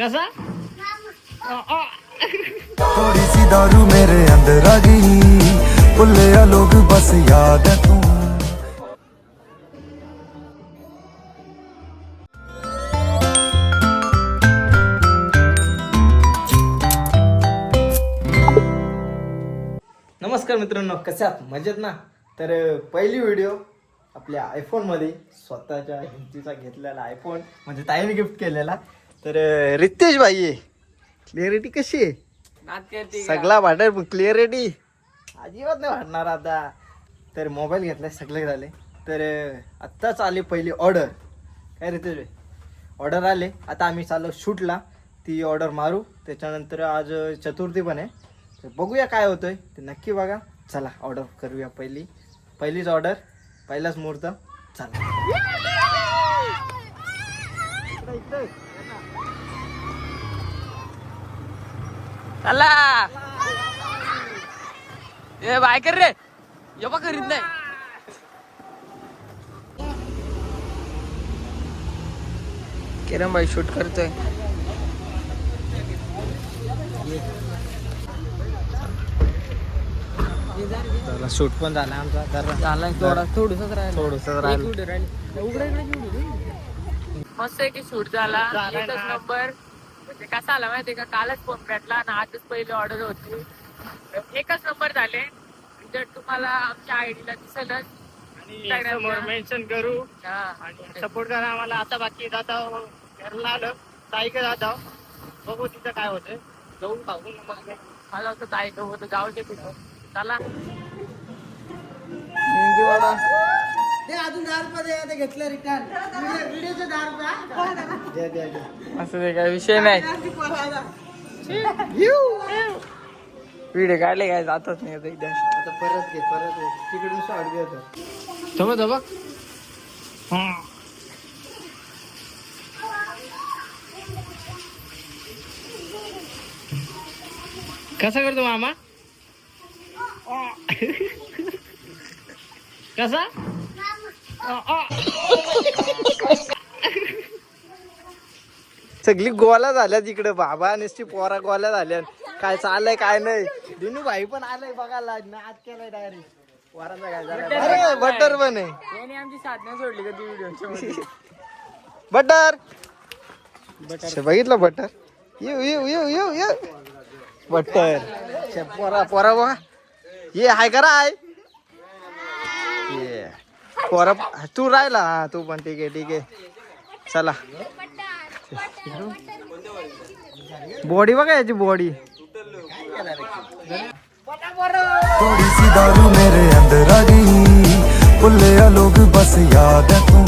कसा? थोड़ी सी दारू मेरे अंदर आ गई। भुल्ले लोग बस याद है तू नमस्कार मित्रांनो कसे आहात? मजेत ना? तर पहिली व्हिडिओ आपल्या आयफोनमध्ये स्वतःच्या हिमतीचा घेतलेला आयफोन म्हणजे ताईने गिफ्ट केलेला. तर रितेश भाई आहे? क्लिअरिटी कशी आहे सगळा वाटत क्लिअरिटी अजिबात नाही वाटणार आता. तर मोबाईल घेतलाय सगळे झाले. तर आत्ताच आली पहिली ऑर्डर काय रितेश भाई? ऑर्डर आले. आता आम्ही चाललो शूटला. ती ऑर्डर मारू. त्याच्यानंतर आज चतुर्थी पण आहे. तर बघूया काय होतंय. ते नक्की बघा. चला ऑर्डर करूया पहिली. पहिलीच ऑर्डर पहिलाच मुहूर्त. चला. चला. ए बाय कर रे. ये बा करीत नाही. किरण भाई शूट करतोय. चला शूट पण झाला आमचा. झालाय थोडा थोडसच राहिलं. थोडंसं राहिलं. उघडा. मस्त आहे की शूट झाला. एकच नंबर म्हणजे कसा आला माहितीये का? कालच फोन भेटला आणि आजच पहिली ऑर्डर होती. एकच नंबर झाले. जर तुम्हाला आमच्या आयडीला दिसेलच. Instagram ला. मेन्शन करू. हा. आणि सपोर्ट करा आम्हाला. आता बाकी जाता घरला आलं. ताईकडे जाता बघू तिथं काय होतंय. जाऊन पाहू मग मला असं जायचं होतं. गावचे पिकं चला. द्या, द्या, द्या. असं ते काय विषय नाही. व्हिडिओ काढले काय जातच नाही आता एकदा आता परत घे परत घे. तिकडून शॉर्ट घेतो थांबा थांबा. कसा करतो मामा? कसा? सगळी गोला झाल्या तिकडे. बाबा नुसती पोरा गोल्या झाल्या. काय चाललंय काय नाही. दिनू भाई पण आलंय बघायला. नाच केलाय डायरेक्ट पोराचा काय झालं? अरे बटर पण आहे याने आमची साधनं सोडली का ती व्हिडिओ बटर. बटर. बघितलं बटर? येऊ येऊ येऊ येऊ येऊ. बटर. पोरा पोरा बघा. ये हाय करा हाय. ये पोरा तू राहिला हा तू पण ठीक आहे ठीक आहे. चला. बॉडी बघा याची बॉडी. थोड़ी सी दारू मेरे अंदर आ गई. लोग बस याद है तू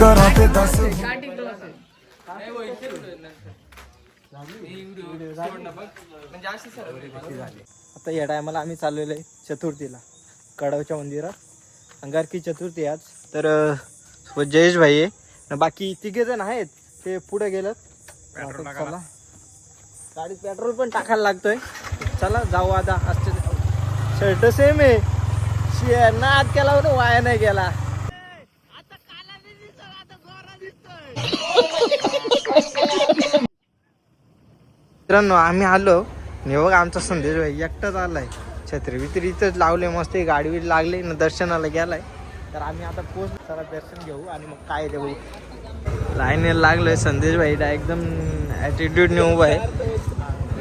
करा ते दस। आता या टायमाला आम्ही चाललेलो आहे चतुर्थीला कडावच्या मंदिरात. अंगारकी चतुर्थी आज. तर जयेश भाई आहे. बाकी तिघे जण आहेत. ते पुढे गेलेत. आता चला. गाडीत पेट्रोल पण टाकायला लागतोय. चला जाऊ आता. असते शर्ट सेम आहे. नाद केला म्हणून वाया नाही गेला. मित्रांनो आम्ही आलो. बघा आमचा संदेश भाई एकटाच आलाय. छत्री. बित्री इथंच लावले मस्त गाडी लागले लागली ना दर्शनाला गेलाय. तर आम्ही आता पोच जरा दर्शन घेऊ आणि मग काय देऊ बघू. लाईन लागलोय संदेश भाई. एकदम ॲटिट्यूडने उभा आहे.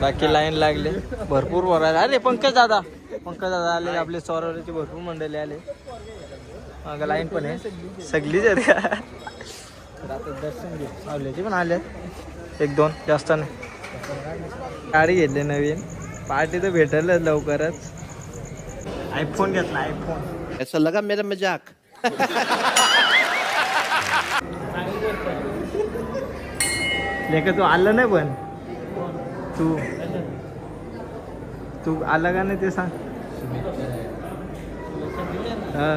बाकी लाईन लागले. भरपूर भरायला आले. पंकज दादा. पंकज दादा आले. आपले सौरवचे भरपूर मंडळी आले. मग लाईन पण आहे. सगळीच आहेत. आता दर्शन घेऊ. सावल्याचे पण आले. एक दोन. जास्त नाही. गाडी घेतली नवीन. पार्टी तर भेटेलच लवकरच. आयफोन घेतला आयफोन. ऐसा लगा मेरा मजाक। लेका तू आलं नाही पण? तू. तू आला का नाही ते सांग. हा.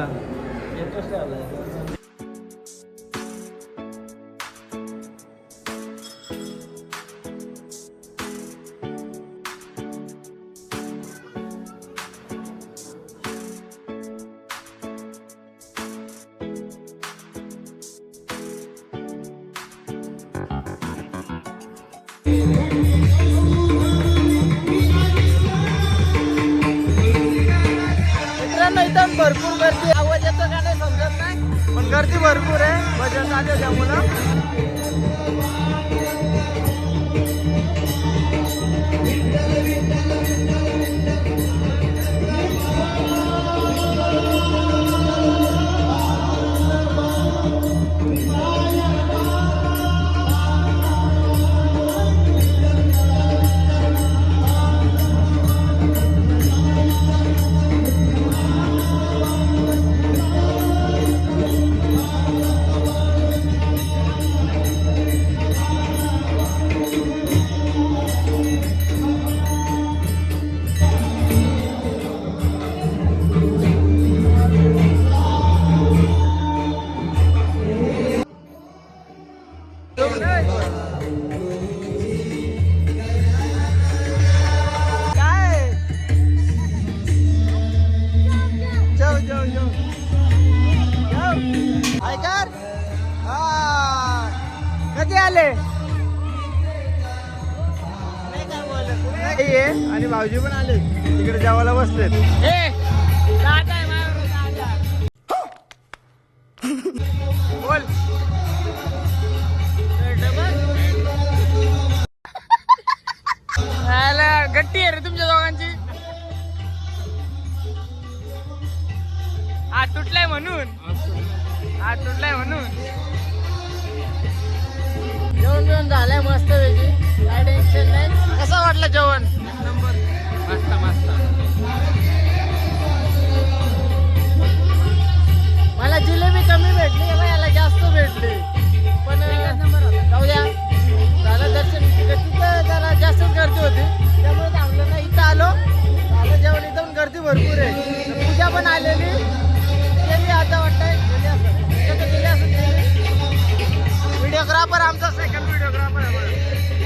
इथं भरपूर गर्दी. आवाज येतो का नाही समजत नाही? पण गर्दी भरपूर आहे. भजन आले त्यामुळं काय हा. कधी आले? नाही आणि भाऊजी पण आले. तिकडे जेवायला बसलेत. हात तुटलाय म्हणून. हात तुटलाय म्हणून. जेवण जेवण झालंय मस्त पैकी. काय टेन्शन नाही. कसं वाटलं जेवण? नंबर मस्त मस्त. मला जिलेबी कमी भेटली याला जास्त भेटली. पण जाऊ द्या. झालं दर्शन तिथं जरा जास्त गर्दी होती. त्यामुळे थांबलं नाही. इथं आलो. झालं जेवण इथं गर्दी भरपूर आहे. पूजा पण आलेली. व्हिडिओग्राफर आमचा सेकंड व्हिडिओग्राफर आहे